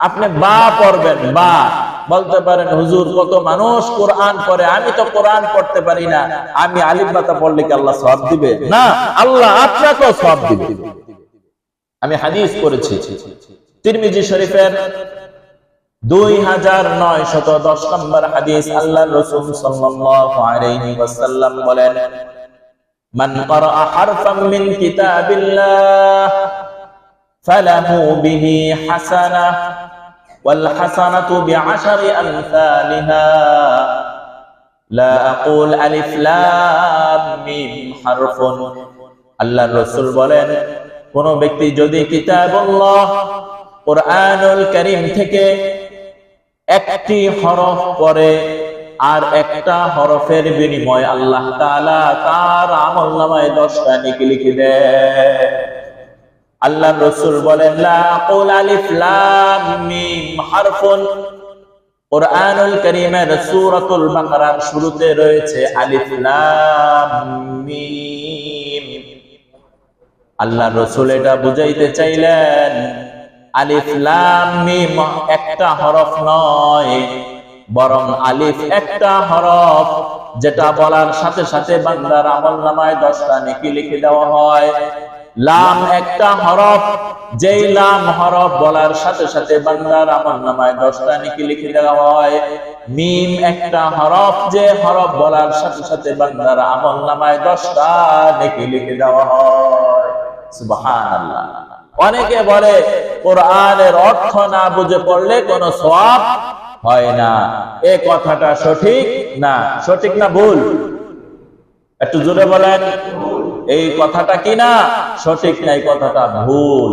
আপনি বা পড়বেন, বা। বলতে পারেন, হুজুর, কত মানুষ কোরআন পড়ে, আমি তো কোরআন পড়তে পারি না। আমি আলিম আলিমাতা পড়লে কি আল্লাহ সব দিবে? না, আল্লাহ আপনাকেও সব দিবে। আমি হাদিস করেছি তিরমিজি শরীফের দুই হাজার নয় শত দশ নম্বর হাদিস আল্লাহ রসুল সাল্লাম বলেন, মান করা হারফাম মিন কিতাবিল্লাহ الله فله به حسنة والحسنة بعشر أمثالها لا أقول ألف لام ميم حرف আল্লাহ রসুল বলেন কোন ব্যক্তি যদি কিতাবুল্লাহ কোরআনুল করিম থেকে একটি হরফ পরে আর একটা হরফের বিনিময় আল্লাহ তাআলা তার আমল নামায় দশটা নেকি লিখে দেয় আল্লাহ রসুল বলেন, লা আকুল আলিফ শুরুতে রয়েছে আল্লাহ রসুল এটা বুঝাইতে চাইলেন, আলিফ মিম একটা হরফ নয়, বরং আলিফ একটা হরফ, যেটা বলার সাথে সাথে বাংলার আমল নামায় দশটা নেকি লিখে দেওয়া হয়। লাম একটা হরফ, যেই লাম হরফ বলার সাথে সাথে বান্দার আমল নামায় দশটা নেকি লিখে দেওয়া হয়। মিম একটা হরফ, যে হরফ বলার সাথে সাথে বান্দার আমল নামায় দশটা নেকি লিখে দেওয়া হয়। সুবহানাল্লাহ। অনেকে বলে, কোরআনের অর্থ না বুঝে পড়লে কোনো সওয়াব হয় না। এ কথাটা সঠিক না? সঠিক না ভুল? একটু জোরে বলেন। এই কথাটা কি না? সঠিক না, এই কথাটা ভুল।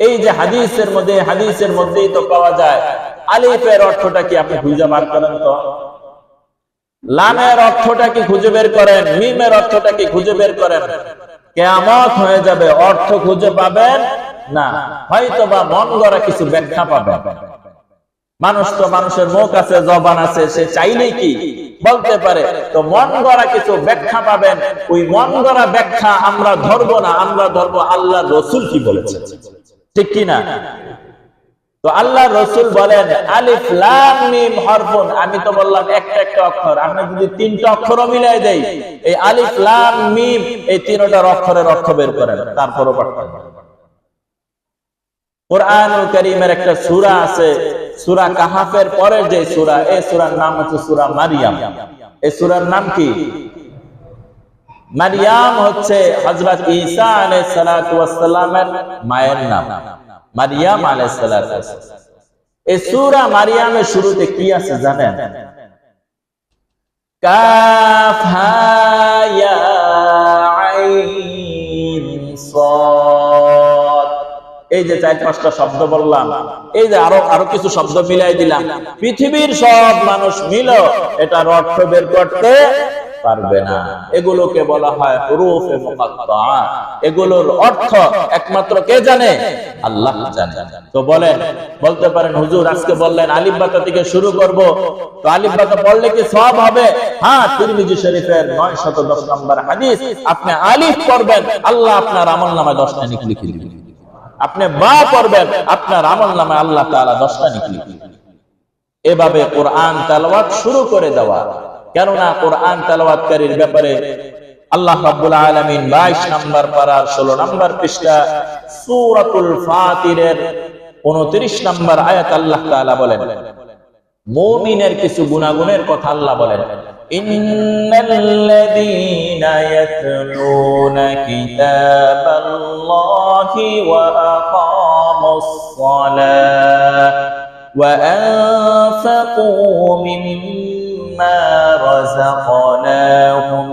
এই যে হাদিসের মধ্যে, হাদিসের মধ্যেই তো পাওয়া যায়। আলিফের অর্থটা কি আপনি খুঁজে বার করেন তো? লামের অর্থটা কি খুঁজে বের করেন? মিমের অর্থটা কি খুঁজে বের করেন? কেয়ামত হয়ে যাবে, অর্থ খুঁজে পাবেন না। হয়তো বা মন গড়া কিছু ব্যাখ্যা পাবেন। মানুষ তো মানুষের মুখ আছে, জবান আছে, সে চাইলেই কি? বলতে পারে, তো মন গড়া কিছু ব্যাখ্যা পাবেন। ওই মন গড়া ব্যাখ্যা আমরা ধরবো না, আমরা ধরবো আল্লাহ রসুল কি বলেছে। ঠিক কি না? তো আল্লাহ রসুল বলেন, আলিফ লাম হরফুন, আমি তো বললাম একটা একটা অক্ষর, আমরা যদি তিনটা অক্ষরও মিলাই দেই, এই আলিফ লাম মিম এই তিনটার অক্ষরের অর্থ বের করেন, তারপরও পাঠ্য। কোরআনুল করিমের একটা সূরা আছে সূরা কাহাফের পরের যে সূরা এই সূরার নাম হচ্ছে সূরা মারিয়াম। এই সূরার নাম কি? মারিয়াম হচ্ছে হযরত ঈসা আলাইহিস সালাতু ওয়াস সালামের মায়ের নাম। মারিয়াম আলাইহিস সালাতু ওয়াস সালাম। এই সূরা মারিয়ামের শুরুতে কি আছে জানেন? কাফ হা ইয়া আইন সাদ এই যে চার পাঁচটা শব্দ বললাম, এই যে আরও আরও কিছু শব্দ মিলাই দিলাম। পৃথিবীর সব মানুষ মিল এটার অর্থ বের করতে পারবে না। এগুলোকে বলা হয় হুরুফে এগুলোর অর্থ একমাত্র কে জানে? আল্লাহ জানে। তো বলেন, বলতে পারেন, হুজুর, আজকে বললেন, আলিফ বাতা থেকে শুরু করব। তো আলিফ বাতা পড়লে কি সব হবে? হ্যাঁ তিরমিজি শরীফের 910 নম্বর হাদিস। আপনি আলিফ পড়বেন, আল্লাহ আপনার আমলনামায় 10টা নিক লিখে দিবেন। আপনি বা পড়বেন আপনার আমল নামে আল্লাহ তাআলা দশটা নিকলি এভাবে কোরআন তেলাওয়াত শুরু করে দেওয়া। কেননা কোরআন তেলাওয়াতকারীর ব্যাপারে আল্লাহ রাব্বুল আলামিন 22 নম্বর পারার 16 নম্বর পৃষ্ঠা ফাতিরের 29 নম্বর আয়াত আল্লাহ বলেন। মুমিনের কিছু গুনাহগুণের কথা আল্লাহ বলেন। ইন্নাল্লাযীনা ইয়াতলুনা ওয়া আকামুস সালাহ ওয়া আনফাকু মিম্মা রাযাকনাহুম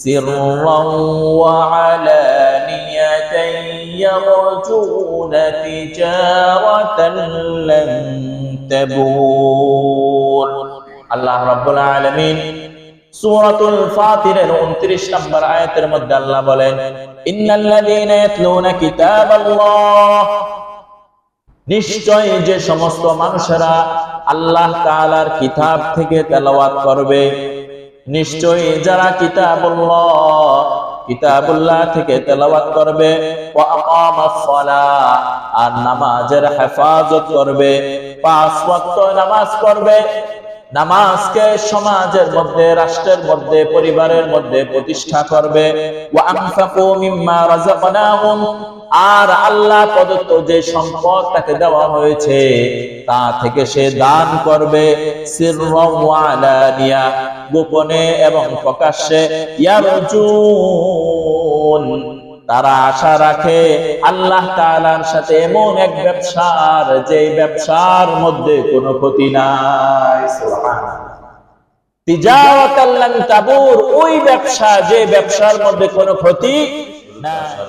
সিররান ওয়া আলানিয়াতান ইয়ারজুনা তিজারাতান লান তাবুর আল্লাহ রাব্বুল আলামিন সূরাতুল ফাতিরের 29 নম্বর আয়াতের মধ্যে আল্লাহ বলেন ইন্নাল্লাযীনা ইয়াতলুনা কিতাবাল্লাহ। নিশ্চয় যে সমস্ত মানুষেরা আল্লাহ তাআলার কিতাব থেকে তেলাওয়াত করবে, নিশ্চয়ই যারা কিতাবুল্লাহ কিতাবুল্লাহ থেকে তেলাওয়াত করবে, ওয়া আকামাস সালাহ, আর নামাজের হেফাজত করবে, পাঁচ ওয়াক্ত নামাজ পড়বে নামাজকে সমাজের মধ্যে, রাষ্ট্রের মধ্যে, পরিবারের মধ্যে প্রতিষ্ঠা করবে। আর আল্লাহ প্রদত্ত যে সম্পদ তাকে দেওয়া হয়েছে, তা থেকে সে দান করবে। গোপনে এবং প্রকাশ্যে তারা আশা রাখে আল্লাহ তালার সাথে এমন এক ব্যবসার যে ব্যবসার মধ্যে কোনো ক্ষতি নাই। তাবুর, ওই ব্যবসা, যে ব্যবসার মধ্যে কোনো ক্ষতি নাই।